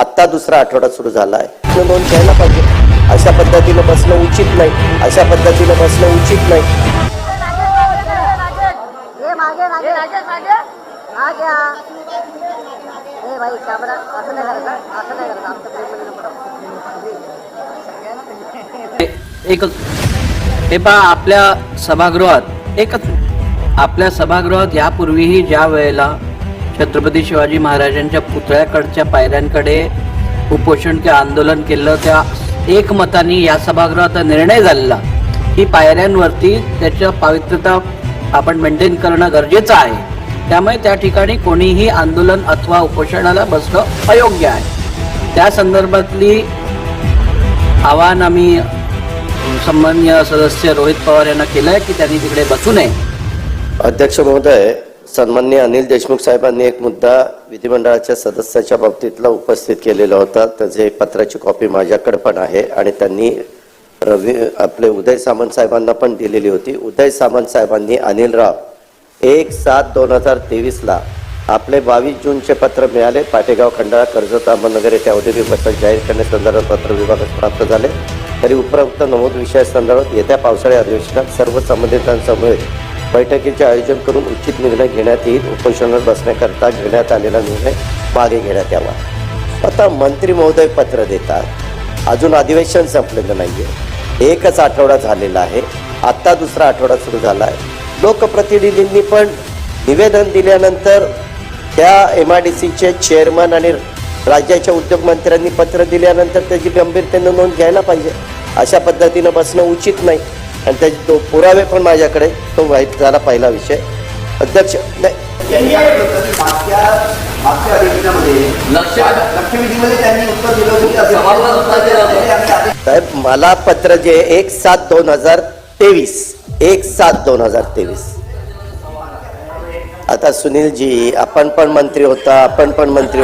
आत्ता दुसरा आठवडा सुरू झाला आहे. नोंद घ्यायला पाहिजे. अशा पद्धतीनं बसणं उचित नाही. अशा पद्धतीनं बसणं उचित नाही. मागे मागे मागे. भाई कॅमेरा असं नाही करायचं असं नाही करायचं आमच्या प्रेममध्ये नको एकच हे पहा आपल्या सभागृहात एकच आपल्या सभागृहात यापूर्वीही ज्या वेळेला छत्रपती शिवाजी महाराजांच्या पुतळ्याकडच्या पायऱ्यांकडे उपोषण किंवा आंदोलन केलं. त्या एकमताने या सभागृहात निर्णय झालेला. की पायऱ्यांवरती त्याच्या पावित्र्यता आपण मेंटेन करणं गरजेचं आहे. त्यामुळे त्या ठिकाणी कोणीही आंदोलन अथवा उपोषणाला बसणं अयोग्य आहे. त्या संदर्भातली आव्हान आम्ही सन्मान्य सदस्य रोहित पवार यांना केलं आहे की त्यांनी तिकडे बसू नये. अध्यक्ष महोदय सन्मान्य अनिल देशमुख साहेबांनी एक मुद्दा विधिमंडळाच्या सदस्याच्या बाबतीतला उपस्थित केलेला होता. त्याचे पत्राची कॉपी माझ्याकडे पण आहे आणि त्यांनी रवी आपले उदय सामंत साहेबांना पण दिलेली होती. उदय सामंत साहेबांनी अनिल राव एक सात दोन हजार तेवीसला आपले बावीस जूनचे पत्र मिळाले. पाटेगाव खंडाळा कर्जत अहमदनगर येथे औद्योगिक बसत जाहीर करण्यासंदर्भात पत्र विभागास प्राप्त झाले. तरी उपरोक्त नमूद विषयासंदर्भात येत्या पावसाळी अधिवेशनात सर्व संबंधितांसमवेत बैठकीचे आयोजन करून उचित निर्णय घेण्यात येईल. उपोषणात बसण्याकरता घेण्यात आलेला निर्णय मागे घेण्यात यावा. आता मंत्री महोदय पत्र देतात. अजून अधिवेशन संपलेलं नाही आहे एकच आठवडा झालेला आहे. आत्ता दुसरा आठवडा सुरू झाला आहे लोकप्रतिनिधींनी पण निवेदन दिल्यानंतर त्या एम आय डी सीचे चेअरमन आणि राज्याच्या उद्योगमंत्र्यांनी पत्र दिल्यानंतर त्याची गंभीरतेनं नोंद घ्यायला पाहिजे. अशा पद्धतीनं बसणं उचित नाही. आणि त्याचे तो पुरावे पण माझ्याकडे तो वाईट झाला पहिला विषय. अध्यक्ष नाही. साहेब मला पत्र जे एक सात दोन हजार तेवीस. एक सात दोन हजार तेवीस. आता सुनीलजी आपण पण मंत्री होता आपण पण मंत्री